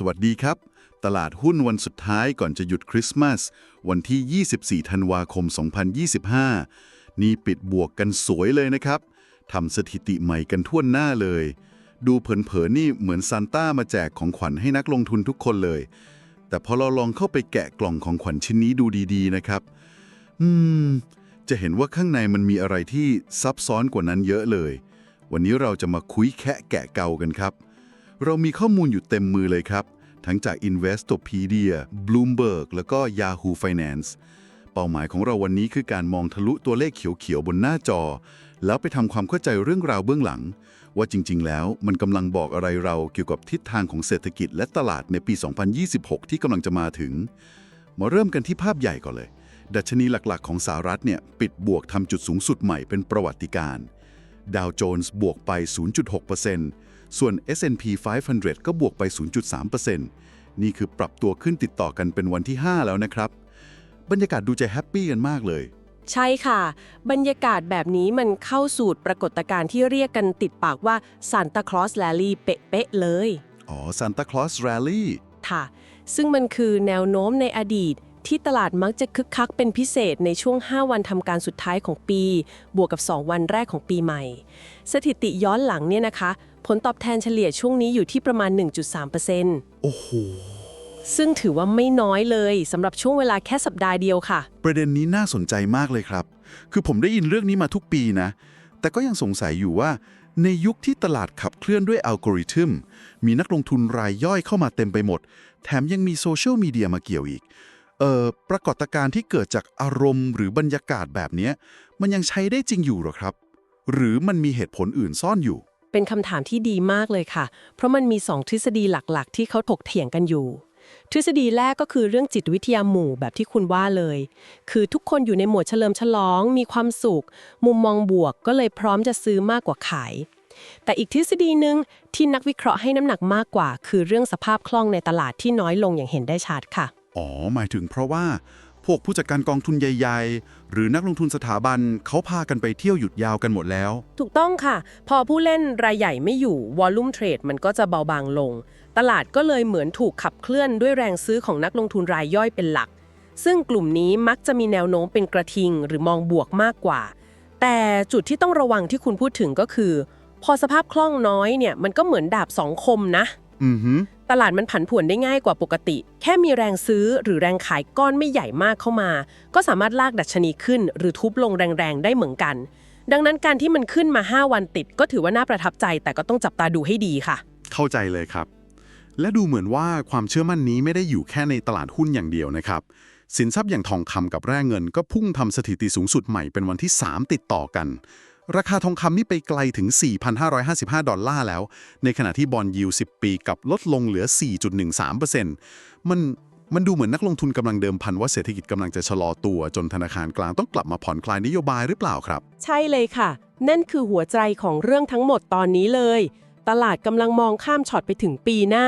สวัสดีครับ ตลาดหุ้นวันสุดท้ายก่อนจะหยุดคริสต์มาส วันที่ 24 ธันวาคม 2025 นี่ปิดบวกกันสวยเลยนะครับทำสถิติใหม่กันทั่วหน้าเลย ดูเผินๆนี่เหมือนซานต้ามาแจกของขวัญให้นักลงทุนทุกคนเลย แต่พอเราลองเข้าไปแกะกล่องของขวัญชิ้นนี้ดูดีๆนะครับ อืม จะเห็นว่าข้างในมันมีอะไรที่ซับซ้อนกว่านั้นเยอะเลย วันนี้เราจะมาคุยแคะแกะเกากันครับ เรามีข้อมูลอยู่เต็มมือเลยครับ ทั้งจาก Investopedia Bloomberg แล้วก็ Yahoo Finance เป้าหมายของเราวันนี้คือการมองทะลุตัวเลขเขียวๆบนหน้าจอ แล้วไปทำความเข้าใจเรื่องราวเบื้องหลัง ว่าจริง ๆ แล้วมันกำลังบอกอะไรเราเกี่ยวกับทิศทางของเศรษฐกิจและตลาดในปี 2026 ที่กำลังจะมาถึง มาเริ่มกันที่ภาพใหญ่ก่อนเลย ดัชนีหลักๆ ของสหรัฐเนี่ยปิดบวกทำจุดสูงสุดใหม่เป็นประวัติการ์ดาวโจนส์บวกไป 0.6% ส่วน S&P 500 ก็บวกไป 0.3%นี่คือปรับตัวขึ้นติดต่อกันเป็นวันที่ 5 แล้วนะครับ บรรยากาศดูจะแฮปปี้กันมากเลย ใช่ค่ะ บรรยากาศแบบนี้มันเข้าสู่ปรากฏการณ์ที่เรียกกันติดปากว่าซานตาคลอสแลลี่เป๊ะๆเลย อ๋อ Santa Claus Rally ค่ะ ซึ่งมันคือแนวโน้มในอดีตที่ตลาดมักจะคึกคักเป็นพิเศษในช่วง 5 วันทำการสุดท้ายของปี บวกกับ 2 วันแรกของปีใหม่ สถิติย้อนหลังเนี่ยนะคะ ผลตอบแทนเฉลี่ยช่วงนี้อยู่ที่ประมาณ 1.3%โอ้โห ซึ่งถือว่าไม่น้อยเลยสำหรับช่วงเวลาแค่สัปดาห์เดียวค่ะ ประเด็นนี้น่าสนใจมากเลยครับ คือผมได้ยินเรื่องนี้มาทุกปีนะ แต่ก็ยังสงสัยอยู่ว่า ในยุคที่ตลาดขับเคลื่อนด้วยอัลกอริทึม มีนักลงทุนรายย่อยเข้ามาเต็มไปหมด แถมยังมีโซเชียลมีเดียมาเกี่ยวอีกเอ่อปรากฏการณ์ที่เกิดจากอารมณ์หรือบรรยากาศแบบเนี้ยมันยังใช้ได้จริงอยู่หรอครับ หรือมันมีเหตุผลอื่นซ่อนอยู่ เป็นคำถามที่ดีมากเลยค่ะ เพราะมันมีสองทฤษฎีหลักๆ ที่เขาถกเถียงกันอยู่ ทฤษฎีแรกก็คือเรื่องจิตวิทยาหมู่แบบที่คุณว่าเลย คือทุกคนอยู่ในหมดเฉลิมฉลอง มีความสุข มุมมองบวกก็เลยพร้อมจะซื้อมากกว่าขาย แต่อีกทฤษฎีหนึ่งที่นักวิเคราะห์ให้น้ำหนักมากกว่า คือเรื่องสภาพคล่องในตลาดที่น้อยลงอย่างเห็นได้ชัดค่ะ อ๋อ หมายถึงเพราะว่า พวกผู้จัดการกองทุนใหญ่ ๆ หรือนักลงทุนสถาบันเขาพากันไปเที่ยวหยุดยาวกันหมดแล้ว ถูกต้องค่ะ พอผู้เล่นรายใหญ่ไม่อยู่วอลลุ่มเทรดมันก็จะเบาบางลง ตลาดก็เลยเหมือนถูกขับเคลื่อนด้วยแรงซื้อของนักลงทุนรายย่อยเป็นหลัก ซึ่งกลุ่มนี้มักจะมีแนวโน้มเป็นกระทิง หรือมองบวกมากกว่า แต่จุดที่ต้องระวังที่คุณพูดถึงก็คือ พอสภาพคล่องน้อยเนี่ยมันก็เหมือนดาบสองคมนะ ตลาดมันผันผวนได้ง่ายกว่าปกติ แค่มีแรงซื้อหรือแรงขายก้อนไม่ใหญ่มากเข้ามา ก็สามารถลากดัชนีขึ้น หรือทุบลงแรงๆได้เหมือนกัน ดังนั้นการที่มันขึ้นมา 5 วันติด ก็ถือว่าน่าประทับใจ แต่ก็ต้องจับตาดูให้ดีค่ะ เข้าใจเลยครับ และดูเหมือนว่าความเชื่อมั่นนี้ไม่ได้อยู่แค่ในตลาดหุ้นอย่างเดียวนะครับ สินทรัพย์อย่างทองคำกับแร่เงิน ก็พุ่งทำสถิติสูงสุดใหม่เป็นวันที่ 3 ติดต่อกัน ราคาทองคำนี่ไปไกลถึง 4,555 ดอลลาร์แล้ว ในขณะที่บอลยิว 10 ปีกับลดลงเหลือ 4.13%มันมันดูเหมือนนักลงทุนกำลังเดิมพันว่าเศรษฐกิจกำลังจะชะลอตัวจนธนาคารกลางต้องกลับมาผ่อนคลายนโยบายหรือเปล่าครับ ใช่เลยค่ะ นั่นคือหัวใจของเรื่องทั้งหมดตอนนี้เลย ตลาดกำลังมองข้ามช็อตไปถึงปีหน้า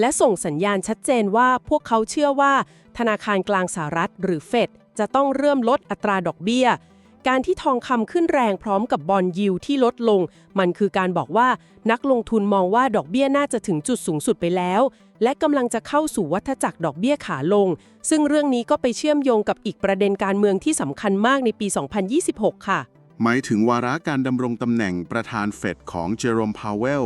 และส่งสัญญาณชัดเจนว่าพวกเขาเชื่อว่า ธนาคารกลางสหรัฐหรือเฟดจะต้องเริ่มลดอัตราดอกเบี้ย การที่ทองคำขึ้นแรงพร้อมกับบอลยิวที่ลดลง มันคือการบอกว่านักลงทุนมองว่าดอกเบี้ยน่าจะถึงจุดสูงสุดไปแล้ว และกำลังจะเข้าสู่วัฏจักรดอกเบี้ยขาลง ซึ่งเรื่องนี้ก็ไปเชื่อมโยงกับอีกประเด็นการเมืองที่สำคัญมากในปี 2026 ค่ะ หมายถึงวาระการดำรงตำแหน่งประธานเฟดของเจอโรมพาวเวล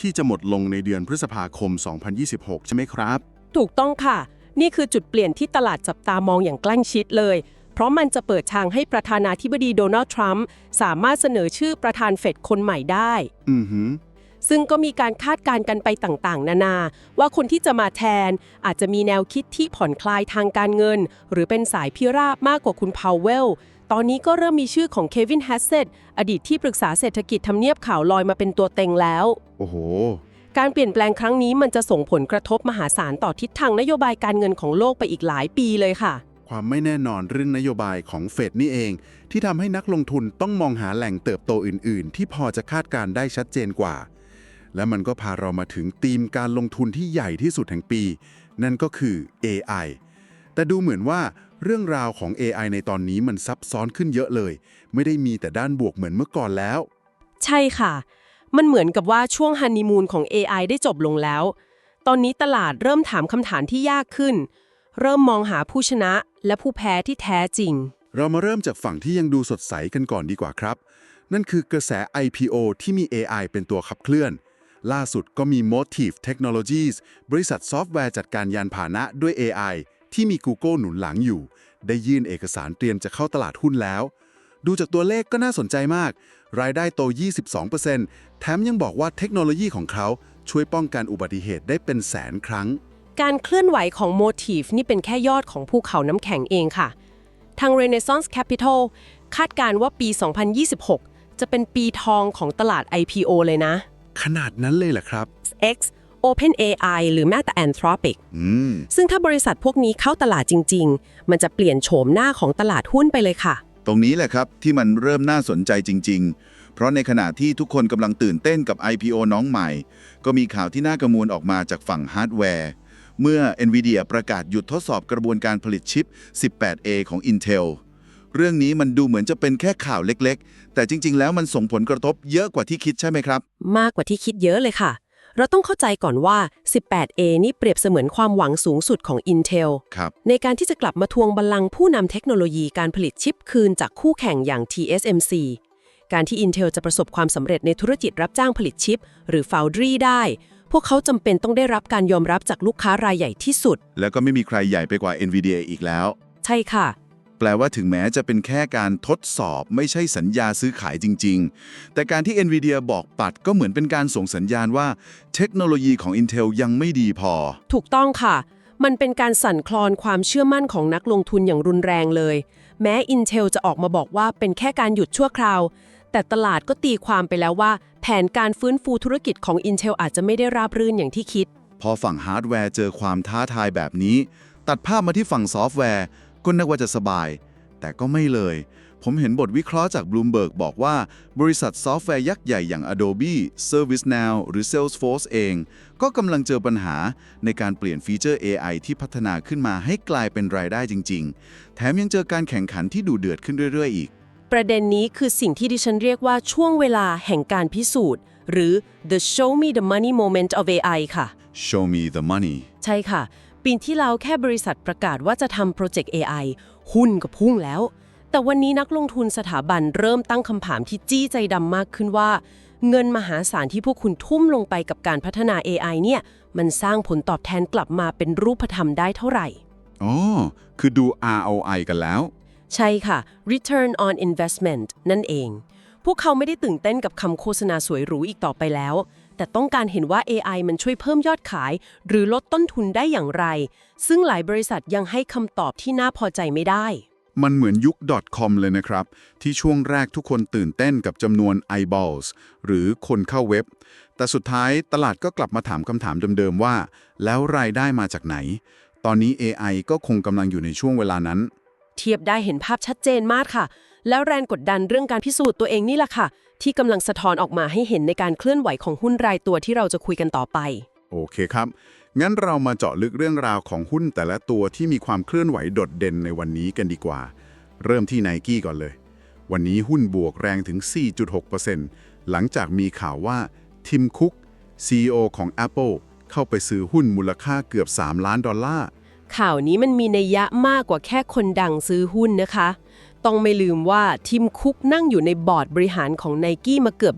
ที่จะหมดลงในเดือนพฤษภาคม 2026 ใช่ไหมครับ ถูกต้องค่ะ นี่คือจุดเปลี่ยนที่ตลาดจับตามองอย่างใกล้ชิดเลย เพราะมันจะเปิดทางให้ประธานาธิบดีโดนัลด์ทรัมป์สามารถเสนอชื่อประธานเฟดคนใหม่ได้ อือหือ ซึ่งก็มีการคาดการณ์กันไปต่างๆ นานา ว่าคนที่จะมาแทนอาจจะมีแนวคิดที่ผ่อนคลายทางการเงิน หรือเป็นสายพิราบมากกว่าคุณพาวเวล ตอนนี้ก็เริ่มมีชื่อของเควินแฮสเซตอดีตที่ปรึกษาเศรษฐกิจทำเนียบข่าวลอยมาเป็นตัวเต็งแล้ว โอ้โห การเปลี่ยนแปลงครั้งนี้มันจะส่งผลกระทบมหาศาลต่อทิศทางนโยบายการเงินของโลกไปอีกหลายปีเลยค่ะ ความไม่แน่นอนเรื่องนโยบายของเฟดนี่เอง ที่ทำให้นักลงทุนต้องมองหาแหล่งเติบโตอื่น ๆ ที่พอจะคาดการได้ชัดเจนกว่า และมันก็พาเรามาถึงธีมการลงทุนที่ใหญ่ที่สุดแห่งปี นั่นก็คือ AI แต่ดูเหมือนว่าเรื่องราวของ AI ในตอนนี้มันซับซ้อนขึ้นเยอะเลย ไม่ได้มีแต่ด้านบวกเหมือนเมื่อก่อนแล้ว ใช่ค่ะ มันเหมือนกับว่าช่วงฮันนีมูนของ AI ได้จบลงแล้ว ตอนนี้ตลาดเริ่มถามคำถามที่ยากขึ้น เริ่มมองหาผู้ชนะและผู้แพ้ที่แท้จริง เรามาเริ่มจากฝั่งที่ยังดูสดใสกันก่อนดีกว่าครับ นั่นคือกระแส IPO ที่มี AI เป็นตัวขับเคลื่อน ล่าสุดก็มี Motive Technologies บริษัทซอฟต์แวร์จัดการยานพาหนะด้วย AI ที่มี Google หนุนหลังอยู่ ได้ยื่นเอกสารเตรียมจะเข้าตลาดหุ้นแล้ว ดูจากตัวเลขก็น่าสนใจมาก รายได้โต 22%แถมยังบอกว่าเทคโนโลยีของเขาช่วยป้องกันอุบัติเหตุได้เป็นแสนครั้ง การเคลื่อนไหวของ Motif นี่เป็นแค่ยอดของภูเขาน้ำแข็งเองค่ะ ทาง Renaissance Capital คาดการณ์ว่าปี 2026 จะเป็นปีทองของตลาด IPO เลยนะ ขนาดนั้นเลยเหรอครับ X OpenAI หรือแม้แต่ Anthropic อืมซึ่งถ้าบริษัทพวกนี้เข้าตลาดจริง ๆ มันจะเปลี่ยนโฉมหน้าของตลาดหุ้นไปเลยค่ะ ตรงนี้แหละครับที่มันเริ่มน่าสนใจจริง ๆ เพราะในขณะที่ทุกคนกำลังตื่นเต้นกับ IPO น้องใหม่ ก็มีข่าวที่น่ากังวลออกมาจากฝั่งฮาร์ดแวร์ เมื่อ NVIDIA ประกาศหยุดทดสอบกระบวนการผลิตชิป 18A ของ Intel เรื่องนี้มันดูเหมือนจะเป็นแค่ข่าวเล็กๆ แต่จริง ๆ แล้วมันส่งผลกระทบเยอะกว่าที่คิดใช่ไหมครับ มากกว่าที่คิดเยอะเลยค่ะ เราต้องเข้าใจก่อนว่า 18A นี่เปรียบเสมือนความหวังสูงสุดของ Intel ครับ ในการที่จะกลับมาทวงบัลลังก์ผู้นำเทคโนโลยีการผลิตชิปคืนจากคู่แข่งอย่าง TSMC การที่ Intel จะประสบความสำเร็จในธุรกิจรับจ้างผลิตชิป หรือ Foundry ได้ พวกเขาจำเป็นต้องได้รับการยอมรับจากลูกค้ารายใหญ่ที่สุด แล้วก็ไม่มีใครใหญ่ไปกว่า NVIDIA อีกแล้ว ใช่ค่ะ แปลว่าถึงแม้จะเป็นแค่การทดสอบไม่ใช่สัญญาซื้อขายจริง ๆ แต่การที่ NVIDIA บอกปัดก็เหมือนเป็นการส่งสัญญาณว่า เทคโนโลยีของ Intel ยังไม่ดีพอ ถูกต้องค่ะ มันเป็นการสั่นคลอนความเชื่อมั่นของนักลงทุนอย่างรุนแรงเลย แม้ Intel จะออกมาบอกว่าเป็นแค่การหยุดชั่วคราว แต่ตลาดก็ตีความไปแล้วว่า แผนการฟื้นฟูธุรกิจของ Intel อาจจะไม่ได้ราบรื่นอย่างที่คิด พอฝั่งฮาร์ดแวร์เจอความท้าทายแบบนี้ ตัดภาพมาที่ฝั่งซอฟต์แวร์ก็นึกว่าจะสบาย แต่ก็ไม่เลย ผมเห็นบทวิเคราะห์จาก Bloomberg บอกว่า บริษัทซอฟต์แวร์ยักษ์ใหญ่อย่าง Adobe, ServiceNow หรือ Salesforce เอง ก็กำลังเจอปัญหาในการเปลี่ยนฟีเจอร์ AI ที่พัฒนาขึ้นมาให้กลายเป็นรายได้จริง ๆ แถมยังเจอการแข่งขันที่ดูเดือดขึ้นเรื่อย ๆ อีก ประเด็นนี้คือสิ่งที่ดิฉันเรียกว่าช่วงเวลาแห่งการพิสูจน์ หรือ the show me the money moment of AI ค่ะ Show me the money ใช่ค่ะ ปีที่แล้วแค่บริษัทประกาศว่าจะทำโปรเจกต์ AI หุ้นก็พุ่งแล้ว แต่วันนี้นักลงทุนสถาบันเริ่มตั้งคำถามที่จี้ใจดำมากขึ้นว่า เงินมหาศาลที่พวกคุณทุ่มลงไปกับการพัฒนา AI เนี่ย มันสร้างผลตอบแทนกลับมาเป็นรูปธรรมได้เท่าไหร่ อ๋อ คือดู ROI กันแล้ว ใช่ค่ะ return on investment นั่นเอง พวกเขาไม่ได้ตื่นเต้นกับคำโฆษณาสวยหรูอีกต่อไปแล้ว แต่ต้องการเห็นว่า AI มันช่วยเพิ่มยอดขาย หรือลดต้นทุนได้อย่างไร ซึ่งหลายบริษัทยังให้คำตอบที่น่าพอใจไม่ได้ มันเหมือนยุค .com เลยนะครับ ที่ช่วงแรกทุกคนตื่นเต้นกับจำนวน eyeballs หรือคนเข้าเว็บ แต่สุดท้ายตลาดก็กลับมาถามคำถามเดิมๆว่า แล้วรายได้มาจากไหน ตอนนี้ AI ก็คงกำลังอยู่ในช่วงเวลานั้น เทียบได้เห็นภาพชัดเจนมากค่ะ แล้วแรงกดดันเรื่องการพิสูจน์ตัวเองนี่แหละค่ะ ที่กำลังสะท้อนออกมาให้เห็นในการเคลื่อนไหวของหุ้นรายตัวที่เราจะคุยกันต่อไป โอเคครับ งั้นเรามาเจาะลึกเรื่องราวของหุ้นแต่ละตัวที่มีความเคลื่อนไหวโดดเด่นในวันนี้กันดีกว่า เริ่มที่ n i กี้ก่อนเลย วันนี้หุ้นบวกแรงถึง 4.6%หลังจากมีข่าวว่าทิมคุก CEO ของ Apple เข้าไปซื้อหุ้นมูลค่าเกือบ 3 ล้านดอลลาร์ ข่าวนี้มันมีนัยยะมากกว่าแค่คนดังซื้อหุ้นนะคะ ต้องไม่ลืมว่าทิมคุกนั่งอยู่ในบอร์ดบริหารของไนกี้มาเกือบ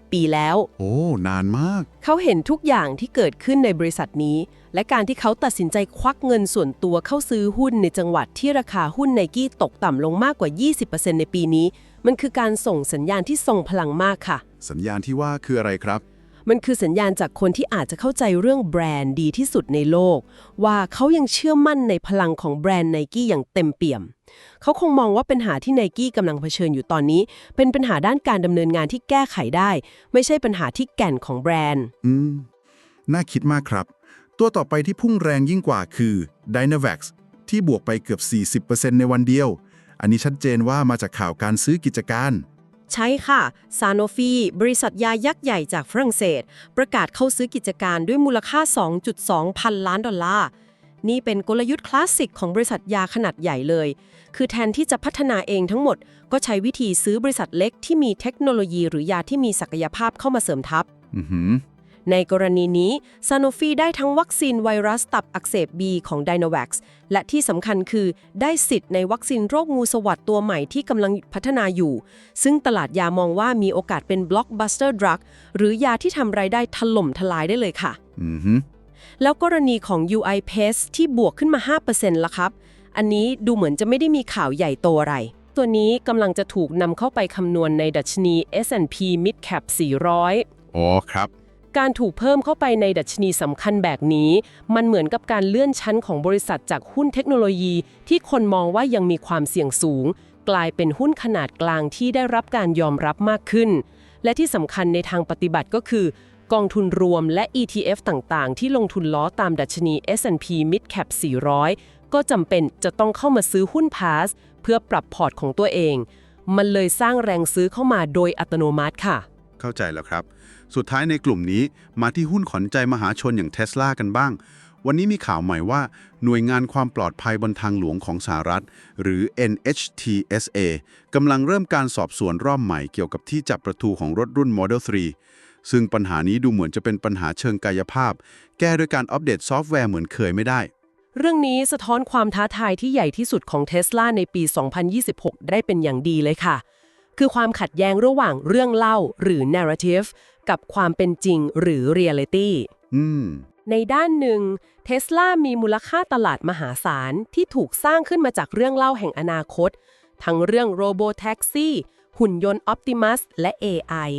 20 ปีแล้ว โอ้ นานมาก เขาเห็นทุกอย่างที่เกิดขึ้นในบริษัทนี้ และการที่เขาตัดสินใจควักเงินส่วนตัวเข้าซื้อหุ้นในจังหวัดที่ราคาหุ้นไนกี้ตกต่ำลงมากกว่า 20%ในปีนี้ มันคือการส่งสัญญาณที่ทรงพลังมากค่ะ สัญญาณที่ว่าคืออะไรครับ มันคือสัญญาณจากคนที่อาจจะเข้าใจเรื่องแบรนด์ดีที่สุดในโลก ว่าเขายังเชื่อมั่นในพลังของแบรนด์ไนกี้อย่างเต็มเปี่ยม เขาคงมองว่าปัญหาที่ไนกี้กำลังเผชิญอยู่ตอนนี้ เป็นปัญหาด้านการดำเนินงานที่แก้ไขได้ ไม่ใช่ปัญหาที่แก่นของแบรนด์ อืม น่าคิดมากครับ ตัวต่อไปที่พุ่งแรงยิ่งกว่าคือ Dynavax ที่บวกไปเกือบ 40%ในวันเดียว อันนี้ชัดเจนว่ามาจากข่าวการซื้อกิจการ ใช่ค่ะ ซานโฟี บริษัทยายักษ์ใหญ่จากฝรั่งเศส ประกาศเข้าซื้อกิจการด้วยมูลค่า 2.2 พันล้านดอลลาร์นี่เป็นกลยุทธ์คลาสสิกของบริษัทยาขนาดใหญ่เลย คือแทนที่จะพัฒนาเองทั้งหมด ก็ใช้วิธีซื้อบริษัทเล็กที่มีเทคโนโลยีหรือยาที่มีศักยภาพเข้ามาเสริมทัพ อือหือ ในกรณีนี้ซาน o ฟีได้ทั้งวัคซีนไวรัสตับอักเสบ B ของ d y n o v a x และที่สำคัญคือได้สิทธิ์ในวัคซีนโรคงูสวัสดตัวใหม่ที่กำลังพัฒนาอยู่ ซึ่งตลาดยามองว่ามีโอกาสเป็น blockbuster drug หรือยาที่ทำรายได้ถล่มทลายได้เลยค่ะอือฮึแล้วกรณีของ UI PACE ที่บวกขึ้นมา 5%ล่ะครับ อันนี้ดูเหมือนจะไม่ได้มีข่าวใหญ่โตอะไรตัวนี้กำลังจะถูกนำเข้าไปคำนวณในดัชนี S&P Mid Cap 400 อ๋อครับ การถูกเพิ่มเข้าไปในดัชนีสำคัญแบบนี้ มันเหมือนกับการเลื่อนชั้นของบริษัทจากหุ้นเทคโนโลยี ที่คนมองว่ายังมีความเสี่ยงสูง กลายเป็นหุ้นขนาดกลางที่ได้รับการยอมรับมากขึ้น และที่สำคัญในทางปฏิบัติก็คือ กองทุนรวมและ ETF ต่างๆ ที่ลงทุนล้อตามดัชนี S&P Mid Cap 400 ก็จำเป็นจะต้องเข้ามาซื้อหุ้น PASS เพื่อปรับพอร์ตของตัวเอง มันเลยสร้างแรงซื้อเข้ามาโดยอัตโนมัติค่ะ เข้าใจแล้วครับ สุดท้ายในกลุ่มนี้มาที่หุ้นขวัญใจมหาชนอย่างเท s l a กันบ้าง วันนี้มีข่าวใหม่ว่า หน่วยงานความปลอดภัยบนทางหลวงของสหรัฐ หรือ NHTSA กำลังเริ่มการสอบสวนรอบใหม่เกี่ยวกับที่จับประตูของรถรุ่น Model 3 ซึ่งปัญหานี้ดูเหมือนจะเป็นปัญหาเชิงกายภาพ แก้ด้วยการอัปเดตซอฟต์แวร์เหมือนเคยไม่ได้เรื่องนี้สะท้อนความท้าทายที่ใหญ่ที่สุดของเท s l a ในปี 2026 ได้เป็นอย่างดีเลยค่ะ คือความขัดแย้งระหว่างเรื่องเล่าหรือ narrative กับความเป็นจริงหรือ reality อืมในด้านหนึ่งเท s l a มีมูลค่าตลาดมหาศาลที่ถูกสร้างขึ้นมาจากเรื่องเล่าแห่งอนาคต ทั้งเรื่อง Robo Taxi หุ่นยนต์ Optimus และ AI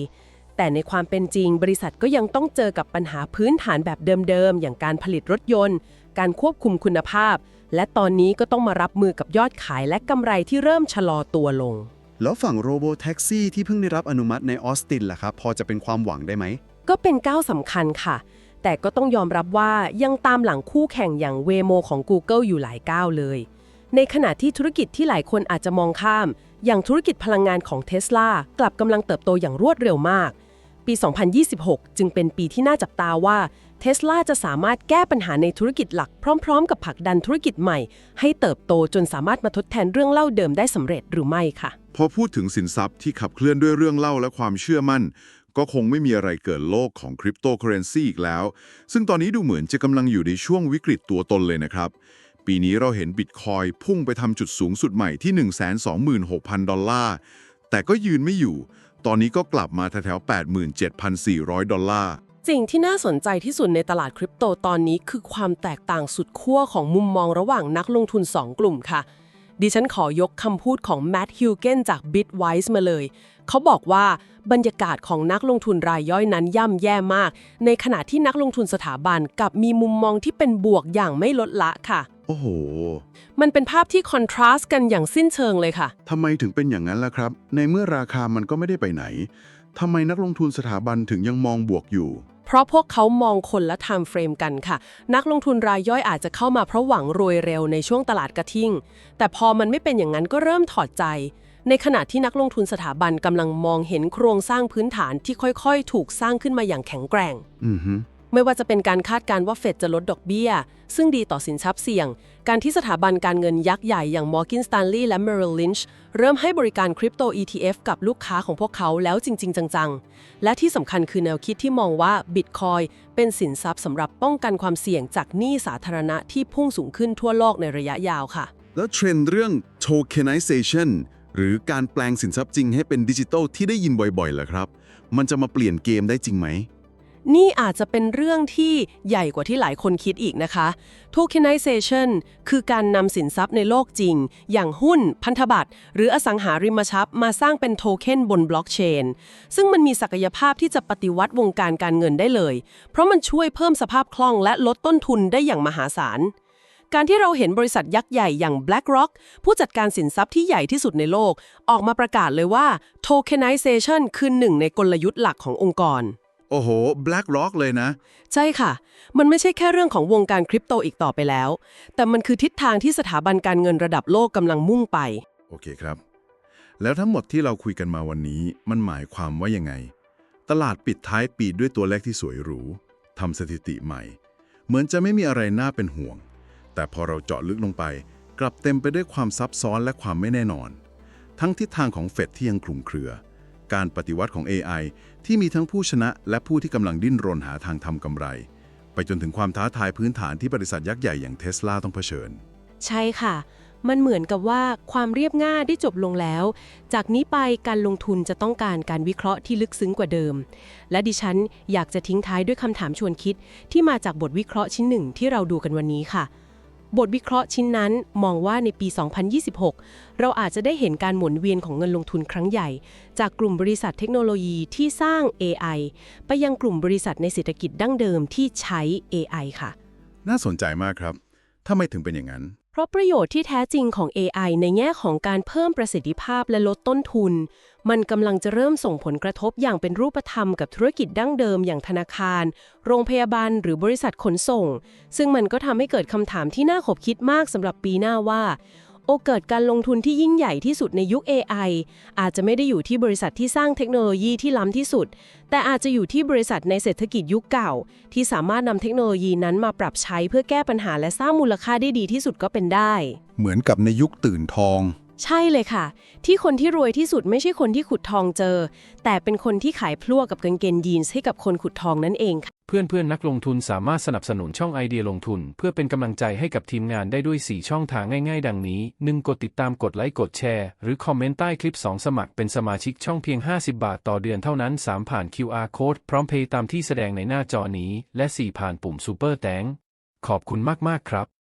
แต่ในความเป็นจริงบริษัทก็ยังต้องเจอกับปัญหาพื้นฐานแบบเดิมๆ อย่างการผลิตรถยนต์ การควบคุมคุณภาพ และตอนนี้ก็ต้องมารับมือกับยอดขายและกำไรที่เริ่มชะลอตัวลง แล้วฝั่งโรโบแท็กซี่ที่เพิ่งได้รับอนุมัติในออสตินล่ะครับ พอจะเป็นความหวังได้ไหม ก็เป็นก้าวสำคัญค่ะ แต่ก็ต้องยอมรับว่ายังตามหลังคู่แข่งอย่างเวโมของ Google อยู่หลายก้าวเลย ในขณะที่ธุรกิจที่หลายคนอาจจะมองข้าม อย่างธุรกิจพลังงานของ Tesla กลับกำลังเติบโตอย่างรวดเร็วมาก ปี 2026 จึงเป็นปีที่น่าจับตาว่า Tesla จะสามารถแก้ปัญหาในธุรกิจหลักพร้อม ๆ กับผลักดันธุรกิจใหม่ ให้เติบโตจนสามารถมาทดแทนเรื่องเล่าเดิมได้สำเร็จหรือไม่ค่ะ พอพูดถึงสินทรัพย์ที่ขับเคลื่อนด้วยเรื่องเล่าและความเชื่อมั่น ก็คงไม่มีอะไรเกินโลกของคริปโตเคอเรนซีอีกแล้ว ซึ่งตอนนี้ดูเหมือนจะกำลังอยู่ในช่วงวิกฤตตัวตนเลยนะครับ ปีนี้เราเห็นบิตคอยพุ่งไปทำจุดสูงสุดใหม่ที่ 126,000 ดอลลาร์ แต่ก็ยืนไม่อยู่ ตอนนี้ก็กลับมาแถวๆ87,400 ดอลลาร์สิ่งที่น่าสนใจที่สุดในตลาดคริปโตตอนนี้คือความแตกต่างสุดขั้วของมุมมองระหว่างนักลงทุน 2 กลุ่มค่ะ ดิฉันขอยกคำพูดของแม t ฮิวเกนจาก Bitwise มาเลย เขาบอกว่าบรรยากาศของนักลงทุนรายย่อยนั้นย่ำแย่มาก ในขณะที่นักลงทุนสถาบันกลับมีมุมมองที่เป็นบวกอย่างไม่ลดละค่ะ โอ้โห มันเป็นภาพที่คอนทราสต์กันอย่างสิ้นเชิงเลยค่ะ ทำไมถึงเป็นอย่างนั้นล่ะครับ ในเมื่อราคามันก็ไม่ได้ไปไหนทำไมนักลงทุนสถาบันถึงยังมองบวกอยู่ เพราะพวกเขามองคนละไทม์เฟรมกันค่ะ นักลงทุนรายย่อยอาจจะเข้ามาเพราะหวังรวยเร็วในช่วงตลาดกระทิ่ง แต่พอมันไม่เป็นอย่างนั้นก็เริ่มถอดใจ ในขณะที่นักลงทุนสถาบันกำลังมองเห็นโครงสร้างพื้นฐานที่ค่อยๆ ถูกสร้างขึ้นมาอย่างแข็งแกร่ง อือ ไม่ว่าจะเป็นการคาดการณ์ว่าเฟดจะลดดอกเบี้ย ซึ่งดีต่อสินทรัพย์เสี่ยง การที่สถาบันการเงินยักษ์ใหญ่อย่าง Morgan Stanley และ Merrill Lynch เริ่มให้บริการคริปโต ETF กับลูกค้าของพวกเขาแล้วจริง ๆ จัง ๆ และที่สำคัญคือแนวคิดที่มองว่า Bitcoin เป็นสินทรัพย์สำหรับป้องกันความเสี่ยงจากหนี้สาธารณะที่พุ่งสูงขึ้นทั่วโลกในระยะยาวค่ะ แล้วเทรนด์เรื่อง tokenization หรือการแปลงสินทรัพย์จริงให้เป็นดิจิทัลที่ได้ยินบ่อยๆเหรอครับ มันจะมาเปลี่ยนเกมได้จริงไหม นี่อาจจะเป็นเรื่องที่ใหญ่กว่าที่หลายคนคิดอีกนะคะ tokenization คือการนำสินทรัพย์ในโลกจริง อย่างหุ้น พันธบัตร หรืออสังหาริมทรัพย์มาสร้างเป็นโทเค็นบนบล็อกเชน ซึ่งมันมีศักยภาพที่จะปฏิวัติวงการการเงินได้เลย เพราะมันช่วยเพิ่มสภาพคล่องและลดต้นทุนได้อย่างมหาศาลการที่เราเห็นบริษัทยักษ์ใหญ่อย่าง BlackRock ผู้จัดการสินทรัพย์ที่ใหญ่ที่สุดในโลก ออกมาประกาศเลยว่า tokenization คือหนึ่งในกลยุทธ์หลักขององค์กร โอ้โห BlackRock เลยนะ ใช่ค่ะ มันไม่ใช่แค่เรื่องของวงการคริปโตอีกต่อไปแล้ว แต่มันคือทิศทางที่สถาบันการเงินระดับโลกกำลังมุ่งไป โอเคครับ แล้วทั้งหมดที่เราคุยกันมาวันนี้ มันหมายความว่ายังไง ตลาดปิดท้ายปีด้วยตัวเลขที่สวยหรูทำสถิติใหม่ เหมือนจะไม่มีอะไรน่าเป็นห่วง แต่พอเราเจาะลึกลงไป กลับเต็มไปด้วยความซับซ้อนและความไม่แน่นอน ทั้งทิศทางของเฟดที่ยังคลุมเครือ การปฏิวัติของ AI ที่มีทั้งผู้ชนะและผู้ที่กำลังดิ้นรนหาทางทำกำไร ไปจนถึงความท้าทายพื้นฐานที่บริษัทยักษ์ใหญ่อย่างเทสลาต้องเผชิญ ใช่ค่ะ มันเหมือนกับว่าความเรียบง่ายได้จบลงแล้ว จากนี้ไปการลงทุนจะต้องการการวิเคราะห์ที่ลึกซึ้งกว่าเดิม และดิฉันอยากจะทิ้งท้ายด้วยคำถามชวนคิด ที่มาจากบทวิเคราะห์ชิ้นหนึ่งที่เราดูกันวันนี้ค่ะ บทวิเคราะห์ชิ้นนั้นมองว่าในปี 2026 เราอาจจะได้เห็นการหมุนเวียนของเงินลงทุนครั้งใหญ่ จากกลุ่มบริษัทเทคโนโลยีที่สร้าง AI ไปยังกลุ่มบริษัทในเศรษฐกิจดั้งเดิมที่ใช้ AI ค่ะ น่าสนใจมากครับ ถ้าไม่ถึงเป็นอย่างนั้น เพราะประโยชน์ที่แท้จริงของ AI ในแง่ของการเพิ่มประสิทธิภาพและลดต้นทุน มันกำลังจะเริ่มส่งผลกระทบอย่างเป็นรูปธรรมกับธุรกิจดั้งเดิมอย่างธนาคาร โรงพยาบาล หรือบริษัทขนส่ง ซึ่งมันก็ทำให้เกิดคำถามที่น่าขบคิดมากสำหรับปีหน้าว่า โอกาสการลงทุนที่ยิ่งใหญ่ที่สุดในยุค AI อาจจะไม่ได้อยู่ที่บริษัทที่สร้างเทคโนโลยีที่ล้ำที่สุด แต่อาจจะอยู่ที่บริษัทในเศรษฐกิจยุคเก่า ที่สามารถนำเทคโนโลยีนั้นมาปรับใช้เพื่อแก้ปัญหาและสร้างมูลค่าได้ดีที่สุดก็เป็นได้ เหมือนกับในยุคตื่นทอง ใช่เลยค่ะ ที่คนที่รวยที่สุดไม่ใช่คนที่ขุดทองเจอ แต่เป็นคนที่ขายพลั่วกับกางเกงยีนส์ให้กับคนขุดทองนั่นเองค่ะ เพื่อนๆนักลงทุนสามารถสนับสนุนช่องไอเดียลงทุน เพื่อเป็นกำลังใจให้กับทีมงานได้ด้วย 4 ช่องทางง่ายๆ ดังนี้ 1. กดติดตามกดไลค์กดแชร์ หรือคอมเมนต์ใต้คลิป 2 สมัครเป็นสมาชิกช่องเพียง 50 บาทต่อเดือนเท่านั้น 3 ผ่าน QR Code พร้อมเพย์ตามที่แสดงในหน้าจอนี้ และ 4 ผ่านปุ่ม Super แตงขอบคุณมากๆครับ